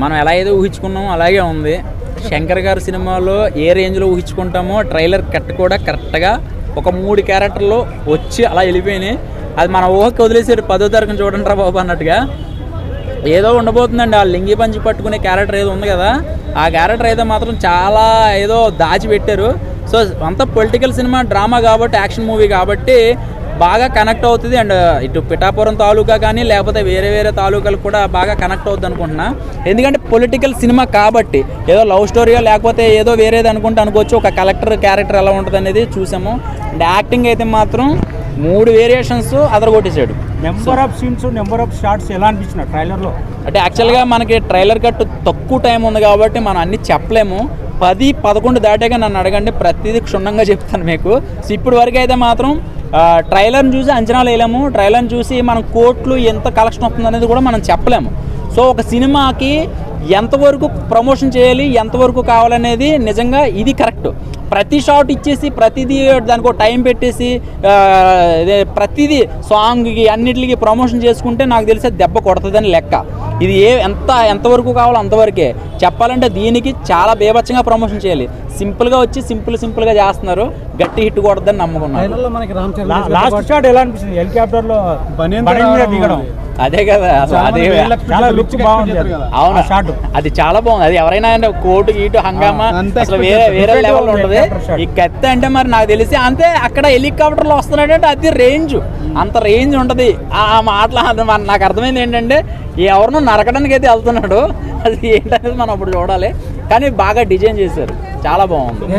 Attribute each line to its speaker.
Speaker 1: మనం ఎలా ఏదో ఊహించుకున్నామో అలాగే ఉంది. శంకర్ గారి సినిమాలో ఏ రేంజ్లో ఊహించుకుంటామో ట్రైలర్ కట్ కూడా కరెక్ట్గా ఒక మూడు క్యారెక్టర్లు వచ్చి అలా వెళ్ళిపోయినాయి. అది మన ఊహకి వదిలేసారు పదో తరగతి చూడండి రా బాబు అన్నట్టుగా. ఏదో ఉండబోతుందండి. ఆ లింగి పంచి పట్టుకునే క్యారెక్టర్ ఏదో ఉంది కదా. ఆ క్యారెక్టర్ అయితే మాత్రం చాలా ఏదో దాచిపెట్టారు. సో అంత పొలిటికల్ సినిమా డ్రామా కాబట్టి యాక్షన్ మూవీ కాబట్టి బాగా కనెక్ట్ అవుతుంది అండ్ ఇటు పిఠాపురం తాలూకా కానీ లేకపోతే వేరే వేరే తాలూకాలకు కూడా బాగా కనెక్ట్ అవుతుంది అనుకుంటున్నా. ఎందుకంటే పొలిటికల్ సినిమా కాబట్టి ఏదో లవ్ స్టోరీగా లేకపోతే ఏదో వేరేది అనుకుంటే అనుకోవచ్చు. ఒక కలెక్టర్ క్యారెక్టర్ ఎలా ఉంటుంది అనేది చూసాము. అండ్ యాక్టింగ్ అయితే మాత్రం మూడు variations అదరగొట్టేశాడు
Speaker 2: number of scenes number of shots ఎలా అనిపించిన ట్రైలర్లో
Speaker 1: అంటే యాక్చువల్గా మనకి ట్రైలర్ కట్ తక్కువ టైం ఉంది కాబట్టి మనం అన్ని చెప్పలేము. పది పదకొండు దాటాక నన్ను అడగండి. ప్రతిదీ క్షుణ్ణంగా చెప్తాను మీకు. సో ఇప్పుడు వరకు అయితే మాత్రం ట్రైలర్ని చూసి అంచనాలు వేయలేము. ట్రైలర్ని చూసి మనం కోట్లు ఎంత కలెక్షన్ వస్తుంది అనేది కూడా మనం చెప్పలేము. సో ఒక సినిమాకి ఎంతవరకు ప్రమోషన్ చేయాలి ఎంతవరకు కావాలనేది నిజంగా ఇది కరెక్ట్ ప్రతి షాట్ ఇచ్చేసి ప్రతిదీ దానికి ఒక టైం పెట్టేసి ప్రతిదీ సాంగ్కి అన్నిటికి ప్రమోషన్ చేసుకుంటే నాకు తెలిసే దెబ్బ కొడుతుందని లెక్క. ఇది ఏ ఎంత ఎంతవరకు కావాలో అంతవరకే. చెప్పాలంటే దీనికి చాలా బేభత్సంగా ప్రమోషన్ చేయాలి. సింపుల్గా వచ్చి సింపుల్ సింపుల్గా చేస్తున్నారు. గట్టి హిట్ కొడద్దని
Speaker 2: లా- లాస్ట్ షాట్ ఎలా అనిపించింది హెలికాప్టర్
Speaker 1: అదే కదా అదే. అవును. అది చాలా బాగుంది. అది ఎవరైనా అంటే కోటు గీటు హంగామా అసలు వేరే. వేరే లెవెల్ ఉంటుంది. ఈ కత్తి అంటే మరి నాకు తెలిసి అంతే అక్కడ హెలికాప్టర్లో వస్తున్నాడంటే అది రేంజ్ అంత రేంజ్ ఉంటుంది. ఆ మాటలు నాకు అర్థమైంది ఏంటంటే ఎవరినో నరకడానికి అయితే వెళ్తున్నాడు. అది ఏంటనేది మనం అప్పుడు చూడాలి. కానీ బాగా డిజైన్ చేశారు. చాలా బాగుంది.